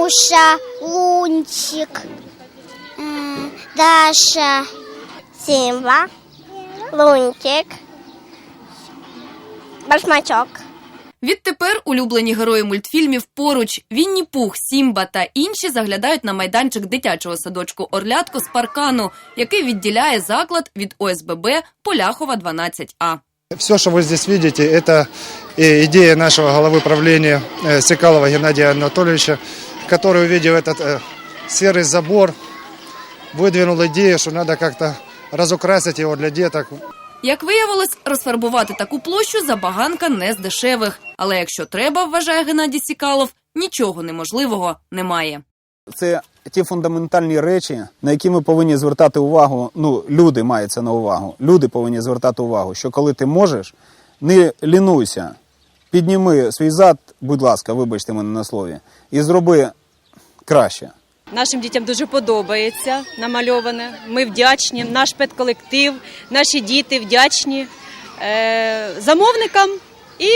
Нюша, Лунчик, э, Даша, Симба, Лунтик, Башмачок. Відтепер улюблені герої мультфільмів поруч Вінні Пух, Сімба та інші заглядають на майданчик дитячого садочку Орлятко з паркану, який відділяє заклад від ОСББ Поляхова 12А. Все, что вы здесь видите, это э, идея нашего главы правления э, Секалова Геннадия Анатольевича, который, увидев этот э, серый забор, выдвинул идею, что надо как-то разукрасить его для деток. Як виявилось, розфарбувати таку площу забаганка не з дешевих. Але якщо треба, вважає Геннадій Сікалов, нічого неможливого немає. Це ті фундаментальні речі, на які ми повинні звертати увагу. Ну, люди мається на увагу. Люди повинні звертати увагу, що коли ти можеш, не лінуйся, підніми свій зад, будь ласка, вибачте мене на слові, і зроби краще. Нашим дітям дуже подобається намальоване. Ми вдячні, наш педколектив, наші діти вдячні е, замовникам і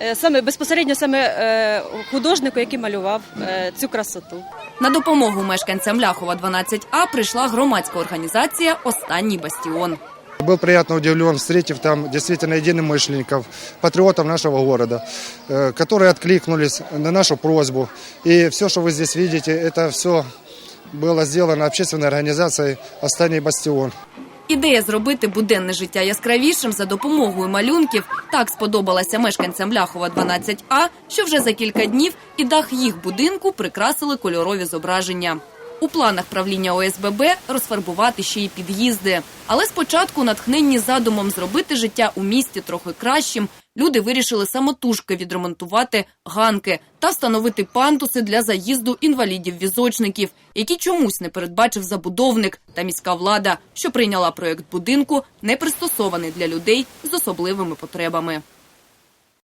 е, саме безпосередньо саме е, художнику, який малював е, цю красоту. На допомогу мешканцям Ляхова 12А прийшла громадська організація Останній бастіон. Был приятно удивлен, встретив там действительно единомышленников, патриотов нашего города, э, которые откликнулись на нашу просьбу. И все, что вы здесь видите, это все было сделано общественной организацией «Останний бастион». Ідея зробити буденне життя яскравішим за допомогою малюнків так сподобалася мешканцям Ляхова 12А, що вже за кілька днів і дах їх будинку прикрасили кольорові зображення. У планах правління ОСББ розфарбувати ще й під'їзди. Але спочатку, натхненні задумом зробити життя у місті трохи кращим, люди вирішили самотужки відремонтувати ганки та встановити пантуси для заїзду інвалідів-візочників, які чомусь не передбачив забудовник та міська влада, що прийняла проєкт будинку, не пристосований для людей з особливими потребами.